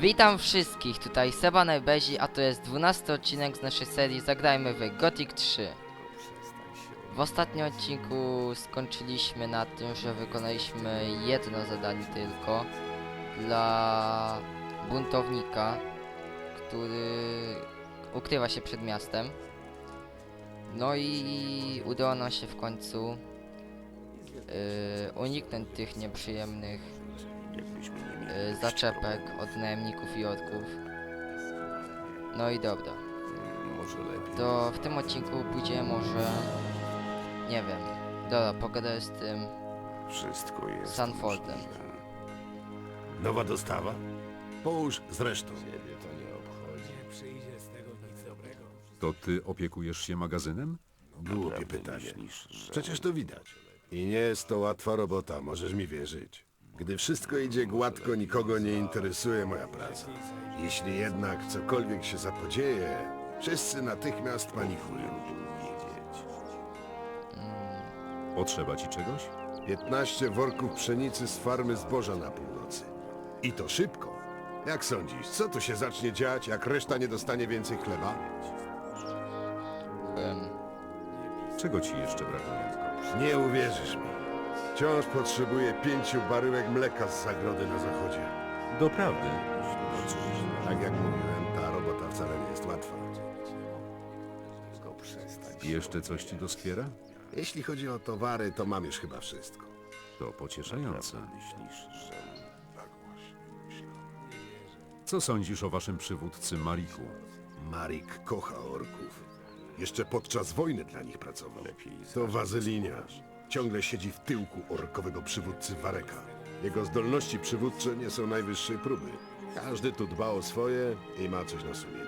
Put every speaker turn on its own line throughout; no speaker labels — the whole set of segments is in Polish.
Witam wszystkich, tutaj Seba Najbezi, a to jest 12 odcinek z naszej serii Zagrajmy w Gothic 3. W ostatnim odcinku skończyliśmy na tym, że wykonaliśmy jedno zadanie tylko dla buntownika, który ukrywa się przed miastem. No i udało nam się w końcu yy, uniknąć tych nieprzyjemnych y, zaczepek od najemników i orków. No i dobra.
Może lepiej.
To w tym odcinku pójdziemy może... Nie wiem. Dobra, pogadaj z tym...
Wszystko jest
Sanfordem.
możliwe. Nowa dostawa? Połóż zresztą.
To ty opiekujesz się magazynem?
Głupie pytanie. Przecież to widać. I nie jest to łatwa robota, możesz mi wierzyć. Gdy wszystko idzie gładko, nikogo nie interesuje moja praca. Jeśli jednak cokolwiek się zapodzieje, wszyscy natychmiast panikują.
Potrzeba ci czegoś?
15 worków pszenicy z farmy zboża na północy. I to szybko. Jak sądzisz, co tu się zacznie dziać, jak reszta nie dostanie więcej chleba?
Czego ci jeszcze brakuje?
Nie uwierzysz mi. Wciąż potrzebuję pięciu baryłek mleka z zagrody na zachodzie.
Doprawdy.
Tak jak mówiłem, ta robota wcale nie jest łatwa.
Jeszcze coś ci doskwiera?
Jeśli chodzi o towary, to mam już chyba wszystko.
To pocieszające. Co sądzisz o waszym przywódcy Mariku?
Marik kocha orków. Jeszcze podczas wojny dla nich pracował. To wazyliniarz. Ciągle siedzi w tyłku orkowego przywódcy Wareka. Jego zdolności przywódcze nie są najwyższej próby. Każdy tu dba o swoje i ma coś na sumieniu.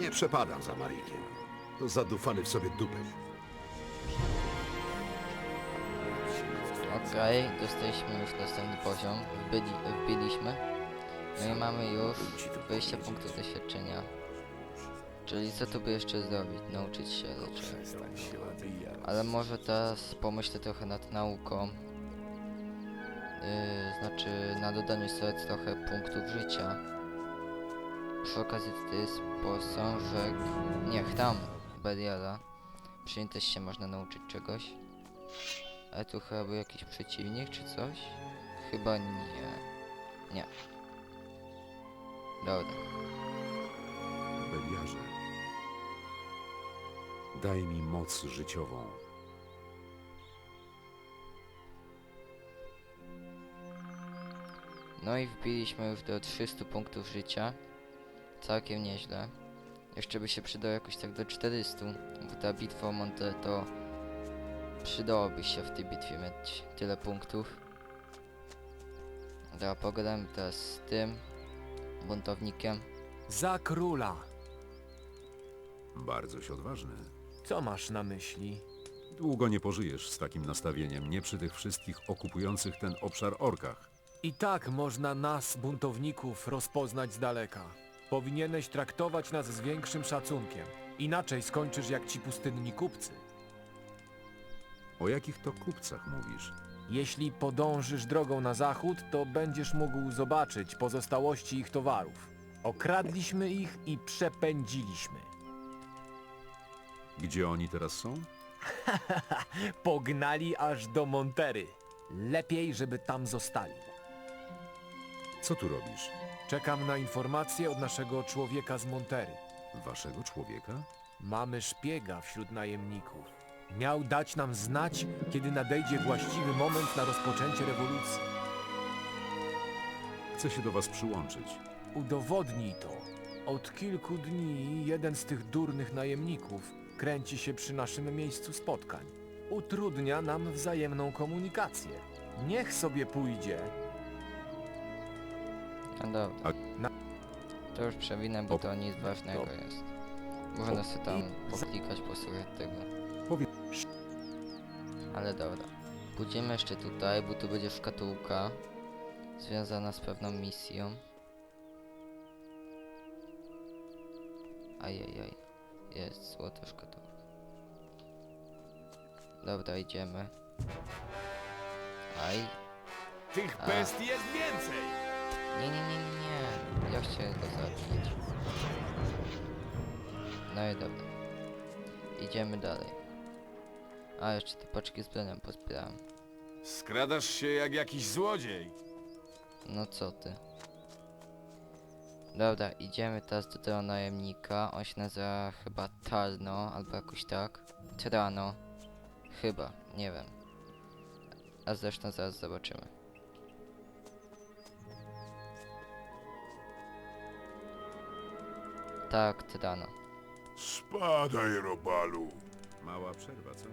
Nie przepadam za Marikiem. To zadufany w sobie dupek.
Okej, dostaliśmy już następny poziom. Wbiliśmy. No i mamy już 20 punktów doświadczenia. Czyli co tu by jeszcze zrobić? Nauczyć się raczej. Ale może teraz pomyślę trochę nad nauką. Yy, znaczy na dodaniu sobie trochę punktów życia. Przy okazji to jest posążek... Nie, chram Beriala. Przy też się można nauczyć czegoś. Ale tu chyba był jakiś przeciwnik czy coś? Chyba nie. Nie. Dobra.
Beliarze. Daj mi moc życiową.
No i wbiliśmy już do 300 punktów życia. Całkiem nieźle. Jeszcze by się przydało jakoś tak do 400, bo ta bitwa o Monte to przydałoby się w tej bitwie mieć tyle punktów. Dobra, pogadamy teraz z tym buntownikiem.
Za króla.
Bardzo się odważny.
Co masz na myśli?
Długo nie pożyjesz z takim nastawieniem, nie przy tych wszystkich okupujących ten obszar orkach.
I tak można nas, buntowników, rozpoznać z daleka. Powinieneś traktować nas z większym szacunkiem. Inaczej skończysz jak ci pustynni kupcy.
O jakich to kupcach mówisz?
Jeśli podążysz drogą na zachód, to będziesz mógł zobaczyć pozostałości ich towarów. Okradliśmy ich i przepędziliśmy.
Gdzie oni teraz są?
Pognali aż do Montery. Lepiej, żeby tam zostali.
Co tu robisz?
Czekam na informacje od naszego człowieka z Montery.
Waszego człowieka?
Mamy szpiega wśród najemników. Miał dać nam znać, kiedy nadejdzie właściwy moment na rozpoczęcie rewolucji.
Chcę się do was przyłączyć.
Udowodnij to. Od kilku dni jeden z tych durnych najemników kręci się przy naszym miejscu spotkań. Utrudnia nam wzajemną komunikację. Niech sobie pójdzie.
No dobra. To już przewinę, bo to nic ważnego jest. Można sobie tam poklikać, posłuchać tego. Ale dobra. Pójdziemy jeszcze tutaj, bo tu będzie szkatułka związana z pewną misją. Ajajaj. Jest złota szkatułka. Dobra, idziemy. Aj.
Tych
A.
bestii jest więcej!
Nie, nie, nie, nie. Ja chcieli go zabić. No i dobra. Idziemy dalej. A, jeszcze te paczki z bronią pozbierałem.
Skradasz się jak jakiś złodziej.
No co ty. Dobra, idziemy teraz do tego najemnika. On się nazywa chyba Tarno, albo jakoś tak. Trano. Chyba, nie wiem. A zresztą zaraz zobaczymy. Tak, Trano.
Spadaj, Robalu.
Mała przerwa, co?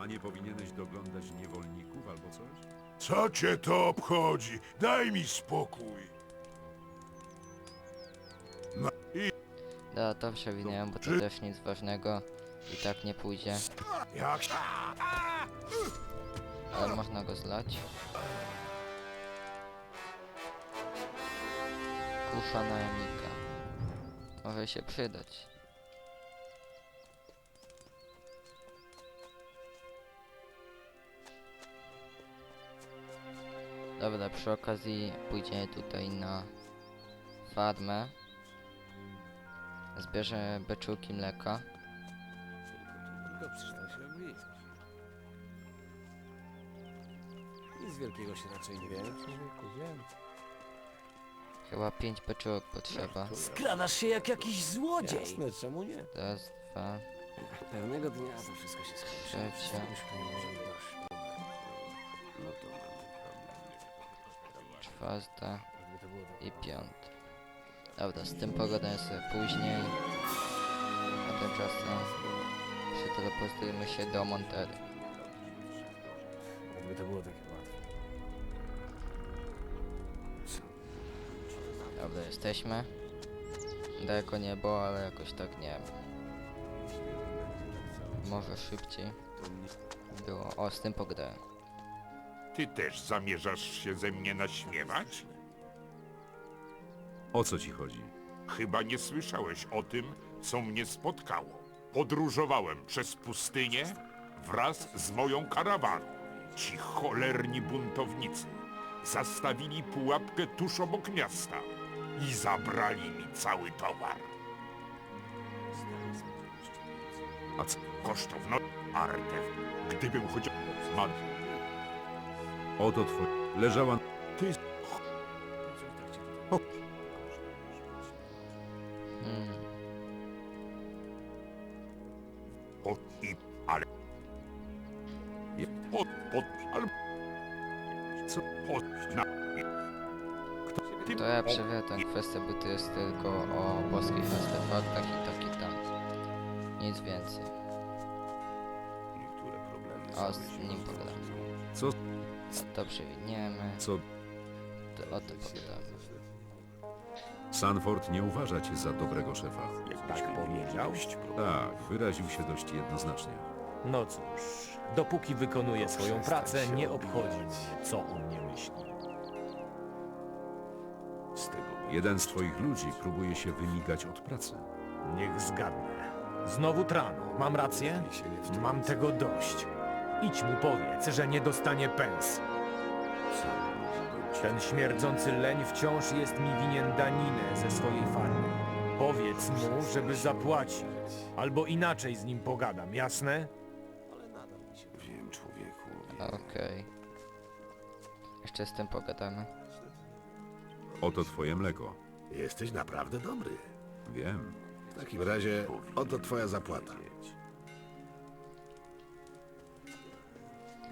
A nie powinieneś doglądać niewolników albo coś?
Co cię to obchodzi? Daj mi spokój.
Dobra, to przewinąłem, bo to też nic ważnego. I tak nie pójdzie.
Jak się...
Ale można go zlać. Kusza najemnika. Może się przydać. Dobra, przy okazji pójdziemy tutaj na farmę. Zbierze beczułki mleka.
Dobrze, tak się robi. Nic wielkiego się raczej nie wiem.
Chyba pięć beczułek potrzeba.
Skradasz się jak jakiś złodziej. Jasne, czemu nie?
Raz, dwa,
Pewnego dnia to wszystko się skończy.
Trzecia.
Już nie może dość. No to mamy problem.
czwarta.
Jakby to było tak.
i piąty. Dobra, z tym pogadamy sobie później. A tymczasem przeteleportujemy się do Montery.
Jakby to było takie łatwe.
Dobra, jesteśmy. Daleko nie było, ale jakoś tak nie wiem. Może szybciej było. O, z tym pogadałem.
Ty też zamierzasz się ze mnie naśmiewać?
O co ci chodzi?
Chyba nie słyszałeś o tym, co mnie spotkało. Podróżowałem przez pustynię wraz z moją karawaną. Ci cholerni buntownicy zastawili pułapkę tuż obok miasta i zabrali mi cały towar.
A co?
Kosztowno artef. Gdybym chociaż... Man,
Oto twój... Leżała...
ty
Hmm.
Co?
Na... Kto?
To ja przewiedzę tę kwestię, bo to jest tylko o boskich artefaktach i tak i tak. Nic więcej.
Niektóre problemy
O,
same
z
się
nim pogadamy.
Co?
A to przewiniemy.
Co?
To o tym pogadamy.
Sanford nie uważa cię za dobrego szefa.
Tak powiedział?
Tak, wyraził się dość jednoznacznie.
No cóż, dopóki wykonuje swoją pracę, nie obchodzi mnie, co o mnie myśli.
Jeden z twoich ludzi próbuje się wymigać od pracy.
Niech zgadnę. Znowu Trano, mam rację? Mam tego dość. Idź mu powiedz, że nie dostanie pensji. Ten śmierdzący leń wciąż jest mi winien daninę ze swojej farmy. Powiedz mu, żeby zapłacił. Albo inaczej z nim pogadam, jasne?
Okej. Jeszcze z tym pogadamy.
Oto twoje mleko.
Jesteś naprawdę dobry.
Wiem.
W takim razie oto twoja zapłata.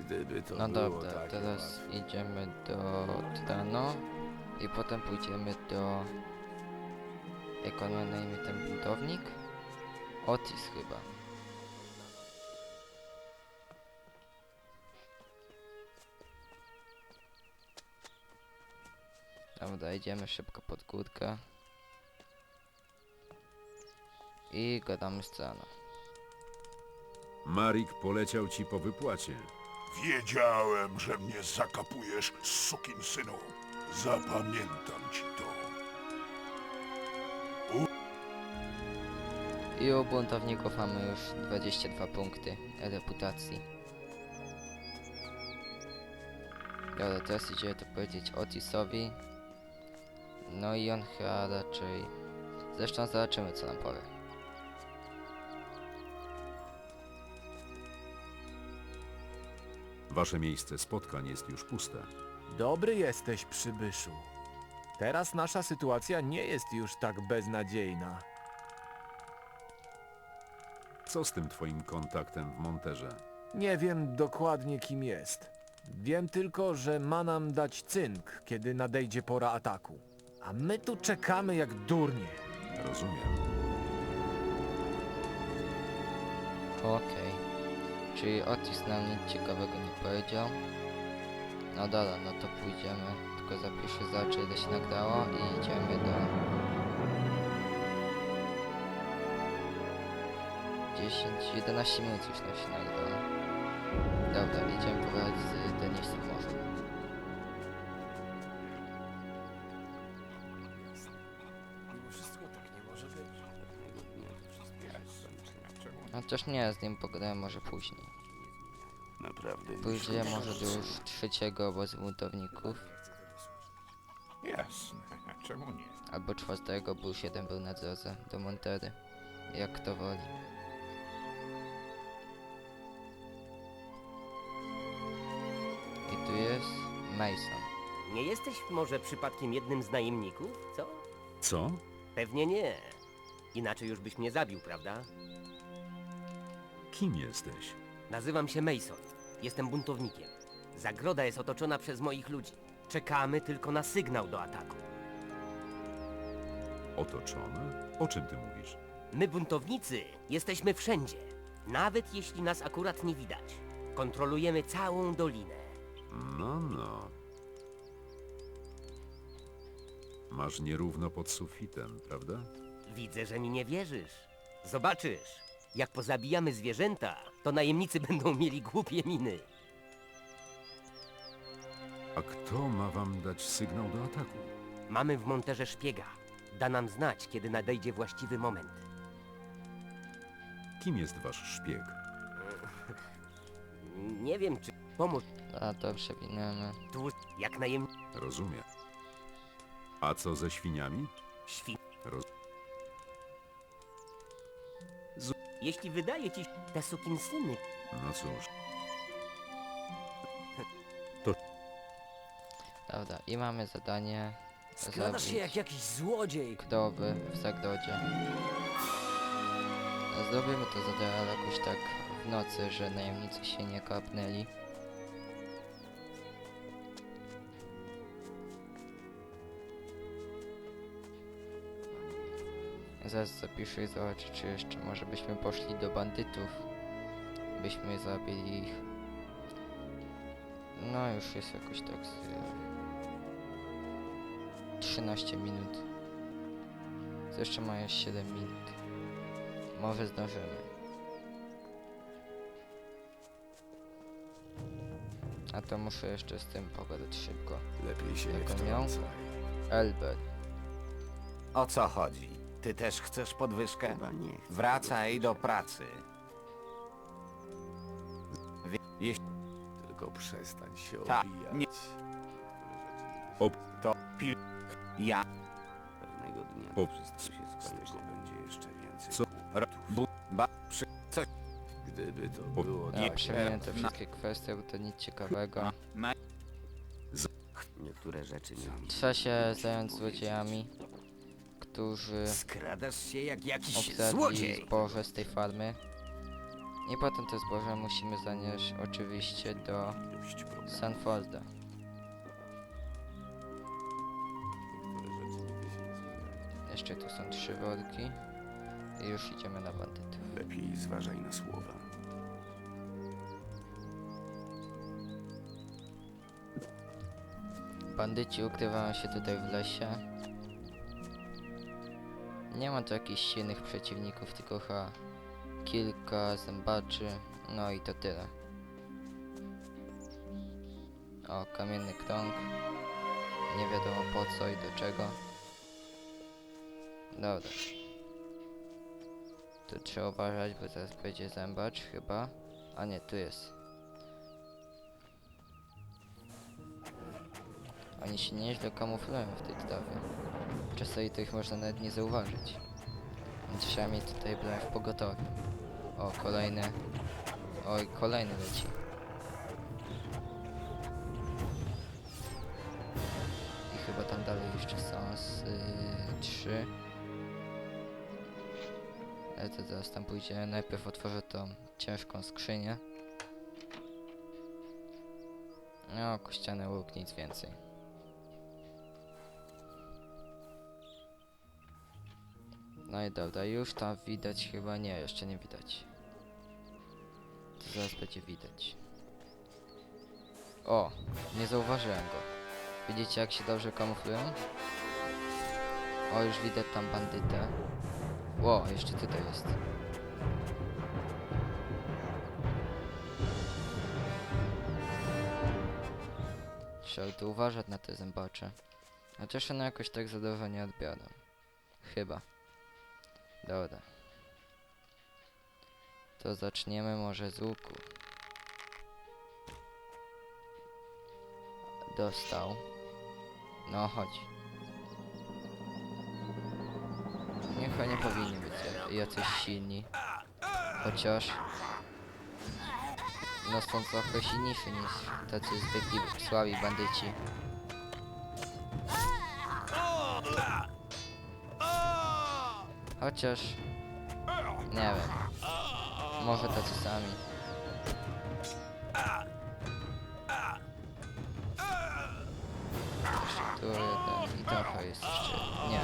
Gdyby to
No
było
dobra,
takie
teraz
łatwe.
idziemy do Trano i potem pójdziemy do... Jak on ma na imię ten buntownik? Otis chyba. Dobra, idziemy szybko pod górkę. I gadamy z.
Marik poleciał ci po wypłacie.
Wiedziałem, że mnie zakapujesz, sukin synu. Zapamiętam ci to.
I u buntowników mamy już 22 punkty reputacji. Dobra, teraz idziemy to powiedzieć Otisowi. No i on chyba raczej... Zresztą zobaczymy co nam powie.
Wasze miejsce spotkań jest już puste.
Dobry jesteś, przybyszu. Teraz nasza sytuacja nie jest już tak beznadziejna.
Co z tym twoim kontaktem w Monterze?
Nie wiem dokładnie kim jest. Wiem tylko, że ma nam dać cynk, kiedy nadejdzie pora ataku. A my tu czekamy jak durnie.
Rozumiem.
Okej. Czyli Otis nam nic ciekawego nie powiedział. No dobra, no to pójdziemy. Tylko zapiszę za ile się nagrało i idziemy do... 10, 11 minut już nam się nagrało. Dobra, idziemy pogadać z Denisem może. Chociaż nie, z nim pogadałem może później.
Naprawdę nie szkoda
może do
czasu.
już trzeciego obozu buntowników.
Jasne, czemu nie?
Albo czwartego, bo już jeden był na drodze do Montery. Jak kto woli. I tu jest Mason.
Nie jesteś może przypadkiem jednym z najemników, co?
Co?
Pewnie nie. Inaczej już byś mnie zabił, prawda?
Kim jesteś?
Nazywam się Mason. Jestem buntownikiem. Zagroda jest otoczona przez moich ludzi. Czekamy tylko na sygnał do ataku.
Otoczony? O czym ty mówisz?
My, buntownicy, jesteśmy wszędzie. Nawet jeśli nas akurat nie widać. Kontrolujemy całą dolinę.
No, no. Masz nierówno pod sufitem, prawda?
Widzę, że mi nie wierzysz. Zobaczysz. Jak pozabijamy zwierzęta, to najemnicy będą mieli głupie miny.
A kto ma wam dać sygnał do ataku?
Mamy w monterze szpiega. Da nam znać, kiedy nadejdzie właściwy moment.
Kim jest wasz szpieg?
Nie wiem, czy pomóc
A to przewinęmy.
tu jak najem...
Rozumiem. A co ze świniami?
Świn...
Roz...
Jeśli wydaje ci się te sukinsyny,
No cóż,
Dobra, i mamy zadanie
skradasz się jak jakiś złodziej.
krowy w zagrodzie. No, Zrobimy to zadanie jakoś tak w nocy, że najemnicy się nie kapnęli. Zaraz zapiszę i zobaczę, czy jeszcze może byśmy poszli do bandytów. Byśmy zabili ich. No już jest jakoś tak z... 13 minut. To jeszcze ma 7 minut. Może zdążymy. A to muszę jeszcze z tym pogadać szybko.
Lepiej się nie
Jak on miał?
wtrącaj.
Elber.
O co chodzi? Ty też chcesz podwyżkę?
Chyba nie chcę.
Wracaj do pracy. Wie- Jeśli
Tylko przestań się
Ta,
obijać.
nie-
Ob-
to pil... Ja...
Pewnego dnia
Po-
to wszystko się skończy. Z tego będzie jeszcze więcej.
Co?
Bu... Ba... Przy... Co...
Gdyby to
Po-
było
Ja
tak,
przemienię te
na-
wszystkie kwestie, bo to nic ciekawego.
Niektóre rzeczy nie
Trzeba się zająć złodziejami, którzy
Skradasz się jak jakiś złodziej.
zboże z tej farmy. I potem to zboże musimy zanieść oczywiście do
problemów.
Sanforda. Jeszcze tu są trzy worki. I już idziemy na bandytów.
Lepiej zważaj na słowa.
Bandyci ukrywają się tutaj w lesie. Nie ma tu jakichś silnych przeciwników, tylko chyba kilka zębaczy. No i to tyle. O, kamienny krąg. Nie wiadomo po co i do czego. Dobra. Tu trzeba uważać, bo zaraz będzie zębacz chyba. A nie, tu jest. Oni się nieźle kamuflują w tej trawie. Czasami to ich można nawet nie zauważyć. Więc trzeba tutaj broń w pogotowiu. O, kolejny. Oj, kolejny leci. I chyba tam dalej jeszcze są z y, trzy. Ale to zaraz tam pójdzie. Najpierw otworzę tą ciężką skrzynię. No, kościany łuk, nic więcej. No i dobra, już tam widać chyba nie, jeszcze nie widać. To zaraz będzie widać. O, nie zauważyłem go. Widzicie jak się dobrze kamuflują? O, już widać tam bandytę. Ło, jeszcze tutaj jest. Trzeba tu uważać na te zębacze. Chociaż one jakoś tak za nie odbiorą. Chyba. Dobra. To zaczniemy może z łuku. Dostał. No chodź. Niech nie powinni być jacyś silni. Chociaż... No są trochę silniejsi niż tacy zwykli słabi bandyci. Chociaż... Nie wiem. Może tacy sami. Tu jeden i trochę jest jeszcze... Nie.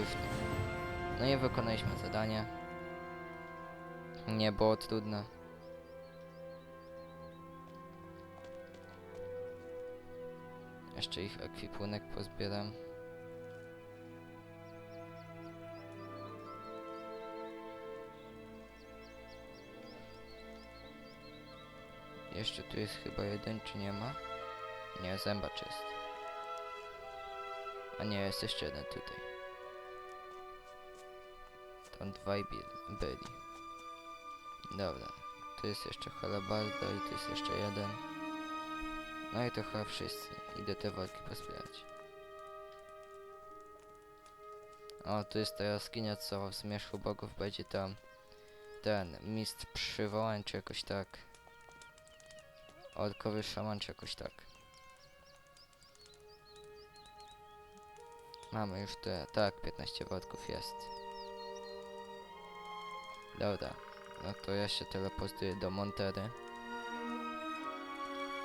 Już nie. No i wykonaliśmy zadanie. Nie było trudne. Jeszcze ich ekwipunek pozbieram. Jeszcze tu jest chyba jeden, czy nie ma? Nie, zębacz jest. A nie, jest jeszcze jeden tutaj. Tam dwaj byli. Dobra. Tu jest jeszcze halabarda i tu jest jeszcze jeden. No i to chyba wszyscy. Idę te walki pozbierać. O, tu jest ta jaskinia, co w Zmierzchu Bogów będzie tam ten mistrz przywołań, czy jakoś tak. Orkowy szaman, czy jakoś tak. Mamy już te, tak, 15 wodków jest. Dobra, no to ja się teleportuję do Montery.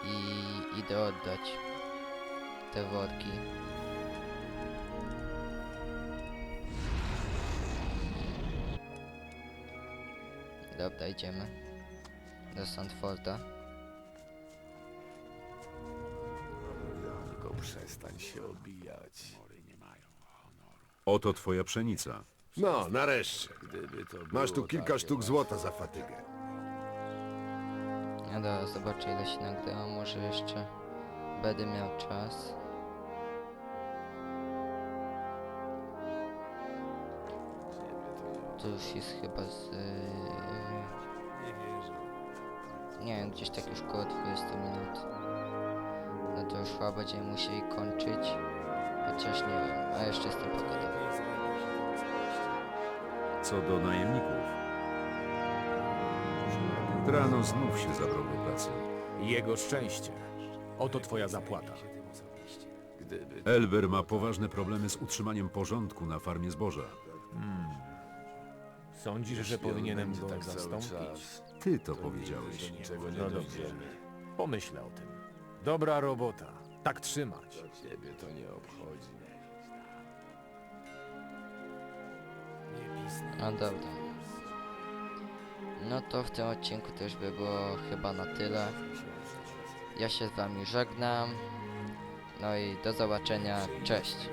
I idę oddać te worki. Dobra, idziemy do Sandforda.
Przestań się obijać.
Oto twoja pszenica.
No, nareszcie.
Gdyby to
Masz tu
było
kilka
takie
sztuk złota za fatygę.
Ja dobra, zobaczę ile się nagrałam, może jeszcze będę miał czas. To już jest chyba z... Nie wiem, gdzieś tak już koło 20 minut. No to już chyba będziemy musieli kończyć. Chociaż nie wiem, a jeszcze jestem pogodowy.
Co do najemników. Drano znów się zabrał do pracy.
Jego szczęście. Oto twoja zapłata.
Elber ma poważne problemy z utrzymaniem porządku na farmie zboża.
Sądzisz, że powinienem go
tak cały
zastąpić?
Ty to powiedziałeś.
niczego nie
No dobrze. Pomyślę o tym. Dobra robota. Tak trzymać.
Ciebie to nie obchodzi.
No dobra. No to w tym odcinku też by było chyba na tyle. Ja się z wami żegnam. No i do zobaczenia. Cześć.